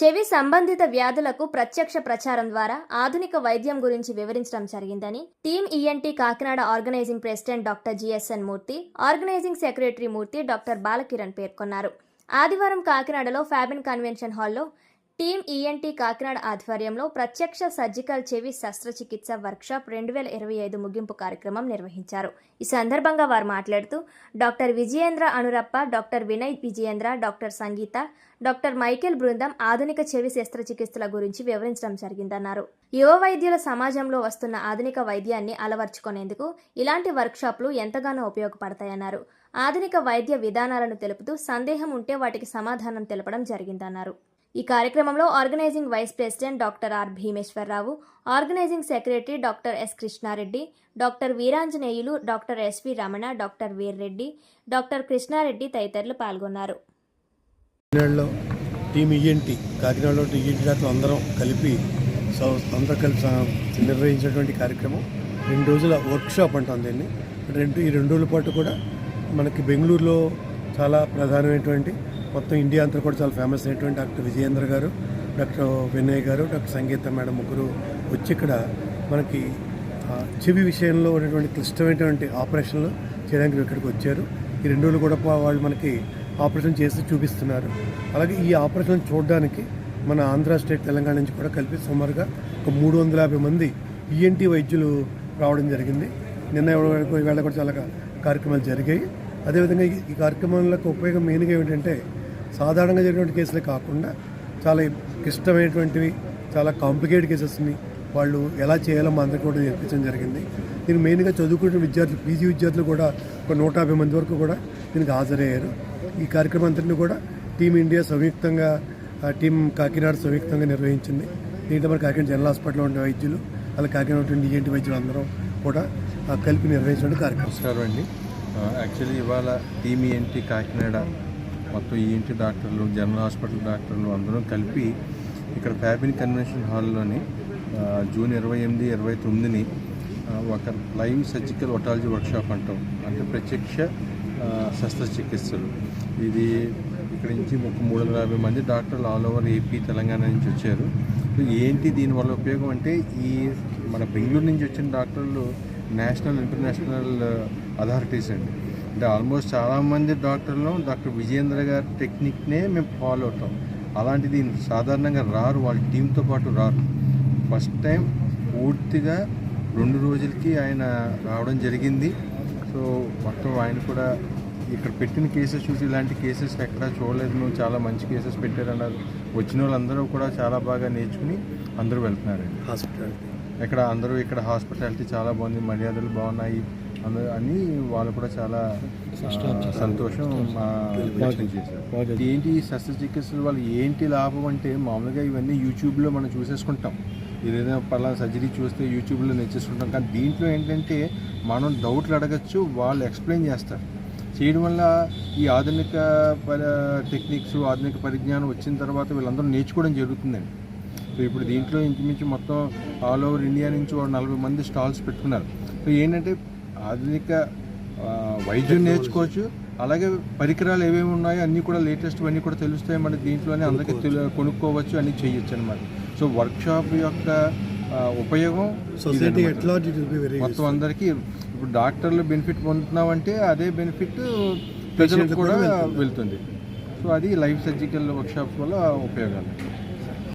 చెవి సంబంధిత వ్యాధులకు ప్రత్యక్ష ప్రచారం ద్వారా ఆధునిక వైద్యం గురించి వివరించడం జరిగిందని team ENT Kakinada organising president doctor GSN Murthy organising secretary Murthy doctor Balakiran పేర్కొన్నారు. ఆదివారం కాకినాడలో ఫ్యాబిన్ కన్వెన్షన్ హాల్లో టీమ్ ఈఎన్టీ కాకినాడ ఆధ్వర్యంలో ప్రత్యక్ష సర్జికల్ చెవి శస్త్రచికిత్స వర్క్షాప్ రెండు వేల ఇరవై ఐదు ముగింపు కార్యక్రమం నిర్వహించారు. ఈ సందర్భంగా వారు మాట్లాడుతూ doctor Vijayendra Anurappa doctor Vinay Vijayendra doctor Sangeetha doctor Michael బృందం ఆధునిక చెవి శస్త్రచికిత్సల గురించి వివరించడం జరిగిందన్నారు. యువ వైద్యుల సమాజంలో వస్తున్న ఆధునిక వైద్యాన్ని అలవర్చుకునేందుకు ఇలాంటి వర్క్షాప్లు ఎంతగానో ఉపయోగపడతాయన్నారు. ఆధునిక వైద్య విధానాలను తెలుపుతూ సందేహం ఉంటే వాటికి సమాధానం తెలపడం జరిగిందన్నారు. ఈ కార్యక్రమంలో organising vice president doctor R Bheemeswararao organising secretary doctor S Krishnareddy doctor Veeranjaneyulu doctor SV Ramana doctor Veerreddy doctor Krishnareddy తదితరులు పాల్గొన్నారు. టీమ్ ఈఎన్టీ కాకినాడలో ఈఎన్టీ డాక్టర్ అందరం కలిపి సో కలిసి నిర్వహించినటువంటి కార్యక్రమం. రెండు రోజుల వర్క్షాప్ అంటాం దీన్ని. రెండు ఈ రెండు రోజుల పాటు కూడా మనకి బెంగళూరులో చాలా ప్రధానమైనటువంటి మొత్తం ఇండియా అంతా కూడా చాలా ఫేమస్ అయినటువంటి డాక్టర్ విజయేంద్ర గారు డాక్టర్ వినయ్ గారు డాక్టర్ సంగీత మేడం ముగ్గురు వచ్చి ఇక్కడ మనకి చెవి విషయంలో ఉన్నటువంటి క్లిష్టమైనటువంటి ఆపరేషన్లు చేయడానికి ఇక్కడికి వచ్చారు. ఈ రెండు రోజులు కూడా వాళ్ళు మనకి ఆపరేషన్ చేసి చూపిస్తున్నారు. అలాగే ఈ ఆపరేషన్ చూడడానికి మన ఆంధ్ర స్టేట్ తెలంగాణ నుంచి కూడా కలిపి సుమారుగా ఒక మూడు వందల యాభై మంది ఈఎన్టీ వైద్యులు రావడం జరిగింది. నిన్న వేళ కూడా చాలా కార్యక్రమాలు జరిగాయి. అదేవిధంగా ఈ- ఈ కార్యక్రమాలకు ఉపయోగం మెయిన్గా ఏమిటంటే సాధారణంగా జరిగినటువంటి కేసులే కాకుండా చాలా క్లిష్టమైనటువంటివి చాలా కాంప్లికేటెడ్ కేసెస్ని వాళ్ళు ఎలా చేయాలో మా అందరికీ కూడా నేర్పించడం జరిగింది. దీనికి మెయిన్గా చదువుకుంటున్న విద్యార్థులు పీజీ విద్యార్థులు కూడా ఒక నూట యాభై మంది వరకు కూడా దీనికి హాజరయ్యారు. ఈ కార్యక్రమం అంతటిని కూడా టీం ఇండియా సంయుక్తంగా టీం కాకినాడ సంయుక్తంగా నిర్వహించింది. దీంట్లో మన కాకినాడ జనరల్ హాస్పిటల్లో ఉండే వైద్యులు అలా కాకినాడ ఉండే ఈఎన్టీ వైద్యులు అందరం కూడా కలిపి నిర్వహించిన కార్యక్రమం. నమస్కారం అండి. యాక్చువల్లీ ఇవాళ టీమ్ ఏంటి కాకినాడ మొత్తం ఈఎన్టీ డాక్టర్లు జనరల్ హాస్పిటల్ డాక్టర్లు అందరం కలిపి ఇక్కడ ఫ్యాబిన్ కన్వెన్షన్ హాల్లోని జూన్ ఇరవై ఎనిమిది ఇరవై తొమ్మిదిని ఒక లైవ్ సర్జికల్ ఒటాలజీ వర్క్షాప్ అంటాం. అంటే ప్రత్యక్ష శస్త్రచికిత్సలు. ఇది ఇక్కడ నుంచి ఒక మూడు వందల యాభై మంది డాక్టర్లు ఆల్ ఓవర్ ఏపీ తెలంగాణ నుంచి వచ్చారు. ఏంటి దీనివల్ల ఉపయోగం అంటే ఈ మన బెంగళూరు నుంచి వచ్చిన డాక్టర్లు నేషనల్ ఇంటర్నేషనల్ అథారిటీస్ అండి. అంటే ఆల్మోస్ట్ చాలామంది డాక్టర్లు డాక్టర్ విజయేంద్ర గారి టెక్నిక్నే మేము ఫాలో అవుతాం. అలాంటిది సాధారణంగా రారు వాళ్ళ టీంతో పాటు రారు. ఫస్ట్ టైం పూర్తిగా రెండు రోజులకి ఆయన రావడం జరిగింది. సో మొత్తం ఆయన కూడా ఇక్కడ పెట్టిన కేసెస్ చూసి ఇలాంటి కేసెస్ ఎక్కడా చూడలేదు. మేము చాలా మంచి కేసెస్ పెట్టారన్నారు. వచ్చిన వాళ్ళందరూ కూడా చాలా బాగా నేర్చుకుని అందరూ వెళ్తున్నారండి. హాస్పిటల్ ఇక్కడ అందరూ ఇక్కడ హాస్పిటాలిటీ చాలా బాగుంది. మర్యాదలు బాగున్నాయి. అని వాళ్ళు కూడా చాలా సంతోషం చేశారు. ఏంటి శస్త్రచికిత్సల? వల్ల ఏంటి లాభం అంటే మామూలుగా ఇవన్నీ యూట్యూబ్లో మనం చూసేసుకుంటాం. ఏదైనా పలానా సర్జరీ చూస్తే యూట్యూబ్లో నేర్చేసుకుంటాం. కానీ దీంట్లో ఏంటంటే మనం డౌట్లు అడగచ్చు వాళ్ళు ఎక్స్ప్లెయిన్ చేస్తారు. చేయడం వల్ల ఈ ఆధునిక టెక్నిక్స్ ఆధునిక పరిజ్ఞానం వచ్చిన తర్వాత వీళ్ళందరూ నేర్చుకోవడం జరుగుతుందండి. సో ఇప్పుడు దీంట్లో ఇంచుమించు మొత్తం ఆల్ ఓవర్ ఇండియా నుంచి నలభై మంది స్టాల్స్ పెట్టుకున్నారు. సో ఏంటంటే ఆధునిక వైద్యం నేర్చుకోవచ్చు. అలాగే పరికరాలు ఏమేమి ఉన్నాయో అన్నీ కూడా లేటెస్ట్ అన్నీ కూడా తెలుస్తాయి మన దీంట్లోనే అందరికీ కొనుక్కోవచ్చు. అన్నీ చేయొచ్చు అనమాట సో వర్క్షాప్ యొక్క ఉపయోగం సొసైటీ. ఎట్లా మొత్తం అందరికీ ఇప్పుడు డాక్టర్లు బెనిఫిట్ పొందుతున్నామంటే అదే బెనిఫిట్ ప్రజలకు కూడా వెళ్తుంది. సో అది లైఫ్ సర్జికల్ వర్క్షాప్స్ వల్ల ఉపయోగాలు.